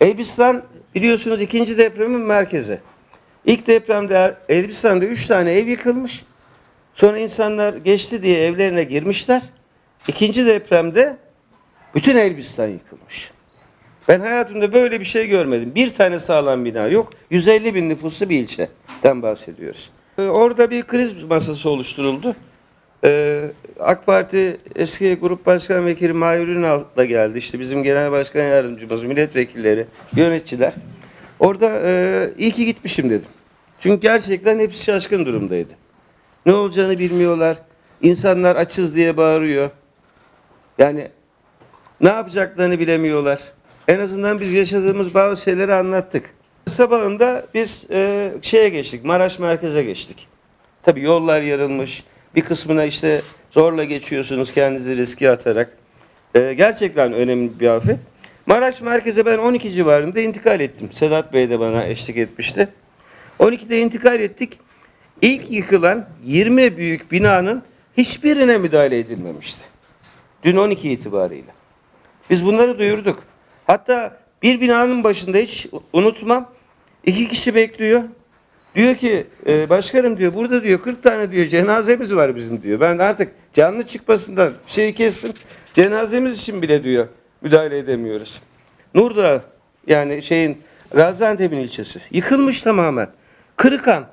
Elbistan biliyorsunuz ikinci depremin merkezi. İlk depremde Elbistan'da üç tane ev yıkılmış. Sonra insanlar geçti diye evlerine girmişler. İkinci depremde bütün Elbistan yıkılmış. Ben hayatımda böyle bir şey görmedim. Bir tane sağlam bina yok. 150 bin nüfuslu bir ilçeden bahsediyoruz. Orada bir kriz masası oluşturuldu. Ee, AK Parti eski Grup Başkan Vekili Mahir Ünal da geldi. İşte bizim Genel Başkan Yardımcımız, milletvekilleri, yöneticiler. Orada e, iyi ki gitmişim dedim. Çünkü gerçekten hepsi şaşkın durumdaydı. Ne olacağını bilmiyorlar. İnsanlar açız diye bağırıyor. Yani ne yapacaklarını bilemiyorlar. En azından biz yaşadığımız bazı şeyleri anlattık. Sabahında biz e, şeye geçtik, Maraş merkeze geçtik. Tabii yollar yarılmış. Bir kısmına işte zorla geçiyorsunuz kendinizi riske atarak. E, gerçekten önemli bir afet. Maraş merkeze ben 12 civarında intikal ettim. Sedat Bey de bana eşlik etmişti. 12'de intikal ettik. İlk yıkılan 20 büyük binanın hiçbirine müdahale edilmemişti. Dün 12 itibariyle. Biz bunları duyurduk. Hatta bir binanın başında hiç unutmam. iki kişi bekliyor. Diyor ki e, başkanım diyor burada diyor 40 tane diyor cenazemiz var bizim diyor. Ben artık canlı çıkmasından şeyi kestim. Cenazemiz için bile diyor müdahale edemiyoruz. Nurdağ yani şeyin Gaziantep'in ilçesi yıkılmış tamamen. Kırıkan.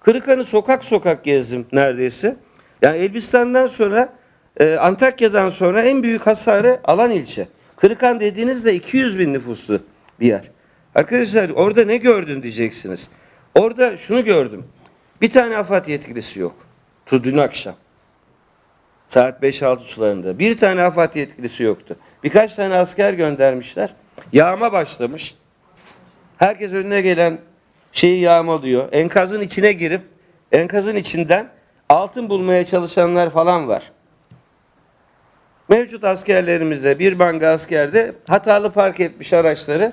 Kırıkan'ı sokak sokak gezdim neredeyse. Yani Elbistan'dan sonra e, Antakya'dan sonra en büyük hasarı alan ilçe. Kırıkan dediğinizde 200 bin nüfuslu bir yer. Arkadaşlar orada ne gördün diyeceksiniz. Orada şunu gördüm. Bir tane AFAD yetkilisi yok. Dün akşam. Saat 5-6 sularında. Bir tane AFAD yetkilisi yoktu. Birkaç tane asker göndermişler. Yağma başlamış. Herkes önüne gelen şeyi yağmalıyor. Enkazın içine girip enkazın içinden altın bulmaya çalışanlar falan var. Mevcut askerlerimizde bir banga askerde hatalı park etmiş araçları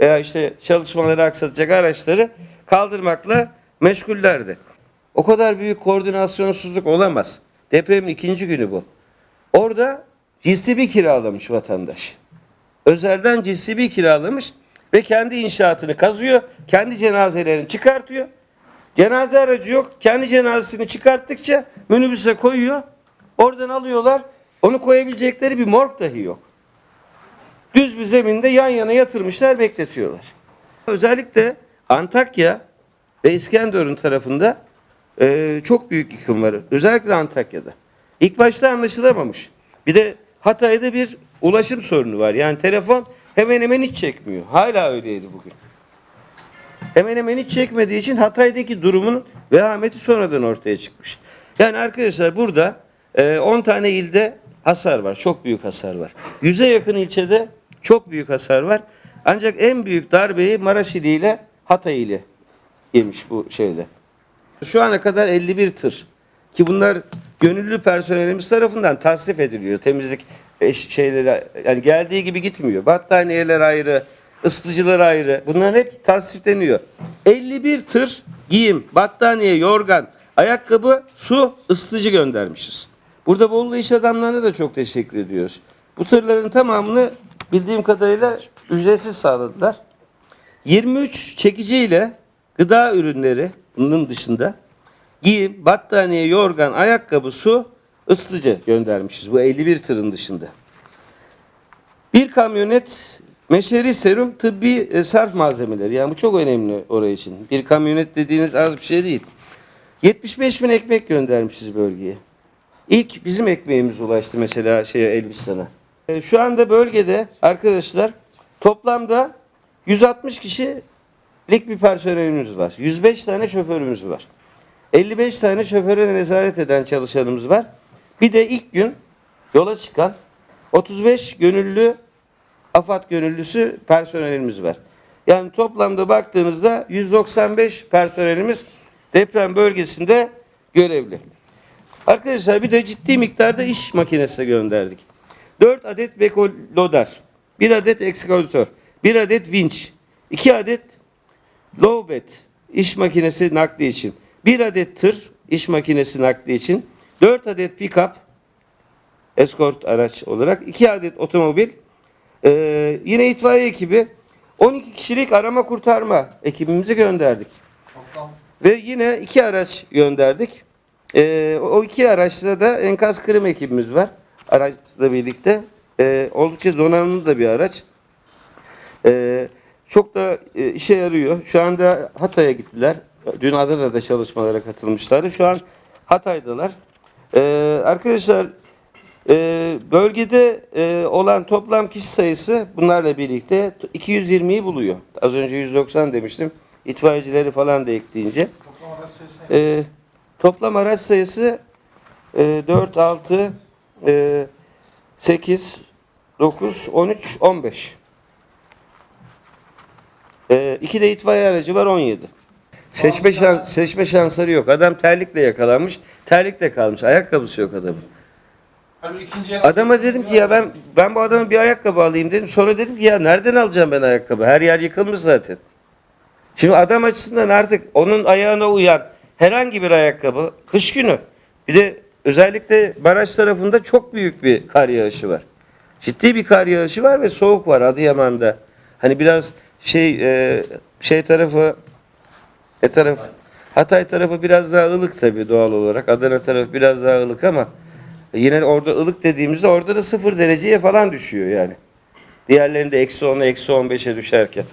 veya işte çalışmaları aksatacak araçları kaldırmakla meşgullerdi. O kadar büyük koordinasyonsuzluk olamaz. Depremin ikinci günü bu. Orada bir kiralamış vatandaş. Özelden bir kiralamış ve kendi inşaatını kazıyor, kendi cenazelerini çıkartıyor. Cenaze aracı yok. Kendi cenazesini çıkarttıkça minibüse koyuyor. Oradan alıyorlar. Onu koyabilecekleri bir morg dahi yok. Düz bir zeminde yan yana yatırmışlar, bekletiyorlar. Özellikle Antakya ve İskenderun tarafında e, çok büyük yıkım var. Özellikle Antakya'da. İlk başta anlaşılamamış. Bir de Hatay'da bir ulaşım sorunu var. Yani telefon hemen hemen hiç çekmiyor. Hala öyleydi bugün. Hemen hemen hiç çekmediği için Hatay'daki durumun vehameti sonradan ortaya çıkmış. Yani arkadaşlar burada e, 10 tane ilde hasar var. Çok büyük hasar var. Yüze yakın ilçede çok büyük hasar var. Ancak en büyük darbeyi Maraş ile Hatay ili yemiş bu şeyde. Şu ana kadar 51 tır ki bunlar gönüllü personelimiz tarafından tasnif ediliyor. Temizlik eş- şeyleri yani geldiği gibi gitmiyor. Battaniyeler ayrı, ısıtıcılar ayrı. Bunların hep tasnifleniyor. 51 tır giyim, battaniye, yorgan, ayakkabı, su, ısıtıcı göndermişiz. Burada Bolu iş adamlarına da çok teşekkür ediyoruz. Bu tırların tamamını bildiğim kadarıyla ücretsiz sağladılar. 23 çekiciyle gıda ürünleri bunun dışında giyim, battaniye, yorgan, ayakkabı, su, ısıtıcı göndermişiz bu 51 tırın dışında. Bir kamyonet meşeri serum tıbbi e, sarf malzemeleri. Yani bu çok önemli oraya için. Bir kamyonet dediğiniz az bir şey değil. 75 bin ekmek göndermişiz bölgeye. İlk bizim ekmeğimiz ulaştı mesela şeye Elbistan'a. E, Şu anda bölgede arkadaşlar toplamda 160 kişilik bir personelimiz var. 105 tane şoförümüz var. 55 tane şoföre nezaret eden çalışanımız var. Bir de ilk gün yola çıkan 35 gönüllü AFAD gönüllüsü personelimiz var. Yani toplamda baktığınızda 195 personelimiz deprem bölgesinde görevli. Arkadaşlar bir de ciddi miktarda iş makinesi gönderdik. 4 adet beko loader, 1 adet ekskavatör, 1 adet vinç, 2 adet low bed iş makinesi nakli için, 1 adet tır iş makinesi nakli için, 4 adet pick-up eskort araç olarak, 2 adet otomobil, ee, yine itfaiye ekibi 12 kişilik arama kurtarma ekibimizi gönderdik. Ve yine iki araç gönderdik. Ee, o iki araçta da enkaz kırım ekibimiz var. Araçla birlikte. Ee, oldukça donanımlı da bir araç. Ee, çok da e, işe yarıyor. Şu anda Hatay'a gittiler. Dün Adana'da çalışmalara katılmışlardı. Şu an Hatay'dalar. Ee, arkadaşlar e, bölgede e, olan toplam kişi sayısı bunlarla birlikte 220'yi buluyor. Az önce 190 demiştim. İtfaiyecileri falan da ekleyince. Ee, toplam araç sayısı e, 4, 6, e, 8, 9, 13, 15. E, iki de itfaiye aracı var 17. Seçme, şan, seçme şansları yok. Adam terlikle yakalanmış. Terlikle kalmış. Ayakkabısı yok adamın. Adama dedim ki ya ben ben bu adama bir ayakkabı alayım dedim. Sonra dedim ki ya nereden alacağım ben ayakkabı? Her yer yıkılmış zaten. Şimdi adam açısından artık onun ayağına uyan herhangi bir ayakkabı kış günü. Bir de özellikle baraj tarafında çok büyük bir kar yağışı var. Ciddi bir kar yağışı var ve soğuk var Adıyaman'da. Hani biraz şey e, şey tarafı e taraf Hatay tarafı biraz daha ılık tabii doğal olarak. Adana tarafı biraz daha ılık ama yine orada ılık dediğimizde orada da sıfır dereceye falan düşüyor yani. Diğerlerinde eksi 10'a eksi 15'e düşerken.